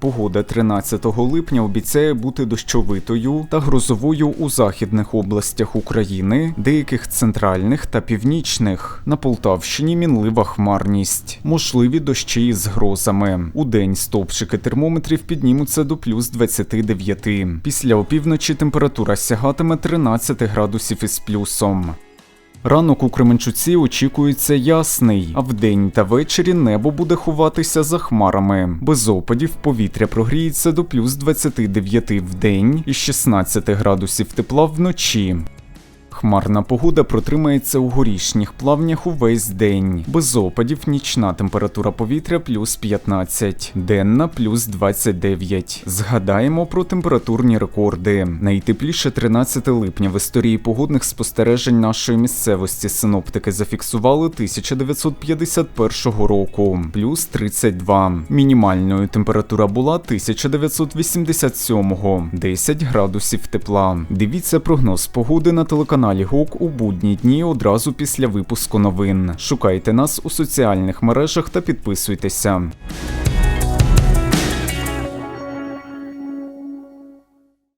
погода 13 липня обіцяє бути дощовитою та грозовою у західних областях України, деяких центральних та північних. На Полтавщині мінлива хмарність, можливі дощі із грозами. У день стовпчики термометрів піднімуться до плюс 29. Після опівночі температура сягатиме 13 градусів із плюсом. Ранок у Кременчуці очікується ясний, а вдень та ввечері небо буде ховатися за хмарами. Без опадів повітря прогріється до плюс 29 в день і 16 градусів тепла вночі. Хмарна погода протримається у горішніх плавнях увесь день. Без опадів нічна температура повітря плюс 15, денна плюс 29. Згадаємо про температурні рекорди. Найтепліше 13 липня в історії погодних спостережень нашої місцевості синоптики зафіксували 1951 року, плюс 32. Мінімальною температура була 1987, 10 градусів тепла. Дивіться прогноз погоди на телеканалі ГОК у будні дні одразу після випуску новин. Шукайте нас у соціальних мережах та підписуйтеся.